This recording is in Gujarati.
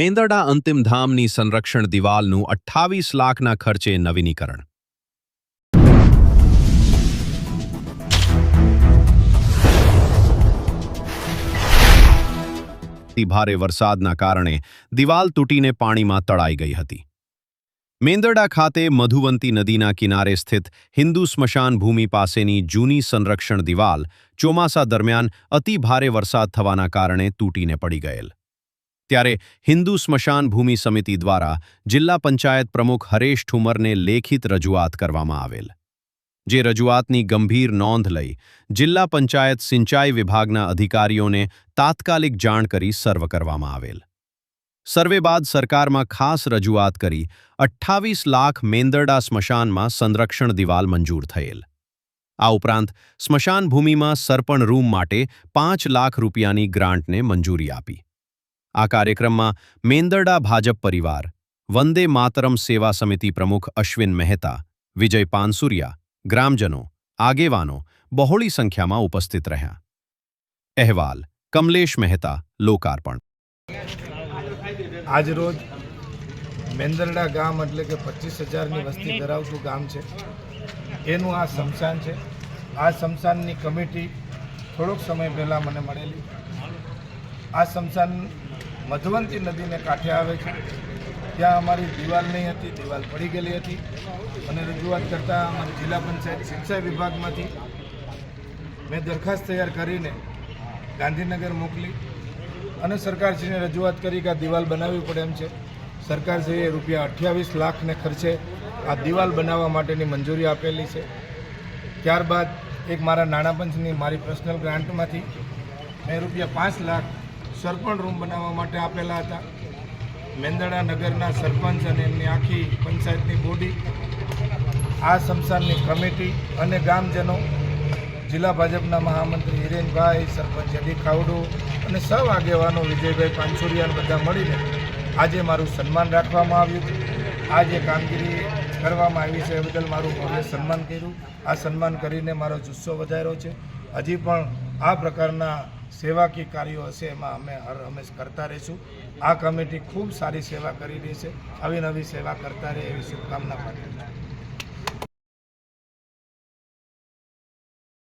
મેંદરડા અંતિમધામની સંરક્ષણ દિવાલનું અઠ્ઠાવીસ લાખના ખર્ચે નવીનીકરણ. ભારે વરસાદના કારણે દિવાલ તૂટીને પાણીમાં તળાઈ ગઈ હતી. મેંદરડા ખાતે મધુવંતી નદીના કિનારે સ્થિત હિન્દુ સ્મશાન ભૂમિ પાસેની જૂની સંરક્ષણ દિવાલ ચોમાસા દરમિયાન અતિ ભારે વરસાદ થવાના કારણે તૂટીને પડી ગયેલ. ત્યારે હિન્દુ સ્મશાન ભૂમિ સમિતિ દ્વારા જિલ્લા પંચાયત પ્રમુખ હરેશ ઠુમરને લેખિત રજૂઆત કરવામાં આવેલ, જે રજૂઆતની ગંભીર નોંધ લઈ જિલ્લા પંચાયત સિંચાઈ વિભાગના અધિકારીઓને તાત્કાલિક જાણ કરી સર્વ કરવામાં આવેલ. સર્વે બાદ સરકારમાં ખાસ રજૂઆત કરી અઠ્ઠાવીસ લાખ મેંદરડા સ્મશાનમાં સંરક્ષણ દિવાલ મંજૂર થયેલ. આ ઉપરાંત સ્મશાન ભૂમિમાં સરપણ રૂમ માટે પાંચ લાખ રૂપિયાની ગ્રાન્ટને મંજૂરી આપી. આ કાર્યક્રમમાં મેંદરડા ભાજપ પરિવાર, વંદે માતરમ સેવા સમિતિ પ્રમુખ અશ્વિન મહેતા, વિજય પાનસુરિયા, ગ્રામજનો, આગેવાનો બહોળી સંખ્યામાં ઉપસ્થિત રહ્યા. અહેવાલ, કમલેશ મહેતા, લોકાર્પણ. આજરોજ મેંદરડા ગામ એટલે કે પચીસ હજારની વસ્તી ધરાવતું ગામ છે. એનું આ શમશાન છે. આ શમશાનની કમિટી થોડોક સમય પહેલાં મને મળેલી. આ સ્મશાન મધવંતી નદીને કાંઠે આવે છે. ત્યાં અમારી દિવાલ નહીં હતી, દિવાલ પડી ગયેલી હતી અને રજૂઆત કરતાં અમારી જિલ્લા પંચાયત શિક્ષા વિભાગમાંથી મેં દરખાસ્ત તૈયાર કરીને ગાંધીનગર મોકલી અને સરકારશ્રીને રજૂઆત કરી કે આ દિવાલ બનાવવી પડે એમ છે. સરકારશ્રીએ રૂપિયા અઠ્યાવીસ લાખને ખર્ચે આ દિવાલ બનાવવા માટેની મંજૂરી આપેલી છે. ત્યારબાદ એક મારા નાણાં પંચની મારી પર્સનલ ગ્રાન્ટમાંથી મેં રૂપિયા પાંચ લાખ સરપંચ રૂમ બનાવવા માટે આપેલા હતા. મેંદડા નગરના સરપંચ અને એમની આખી પંચાયતની બોડી, આ સમસાનની કમિટી અને ગામજનો, જિલ્લા ભાજપના મહામંત્રી હિરેનભાઈ, સરપંચ અડી ખાવડો અને સૌ આગેવાનો વિજયભાઈ પાનસુરિયાને બધા મળીને આજે મારું સન્માન રાખવામાં આવ્યું આ જે કામગીરી કરવામાં આવી છે એ બદલ મારું ભવ્ય સન્માન કર્યું. આ સન્માન કરીને મારો જુસ્સો વધાર્યો છે. હજી પણ આ પ્રકારના સેવાકીય કાર્યો હશે, એમાં અમે હર હંમેશ કરતા રહીશું. આ કમિટી ખૂબ સારી સેવા કરી રહી છે. આવી નવી સેવા કરતા રહે એવી શુભકામના પાઠવું છું.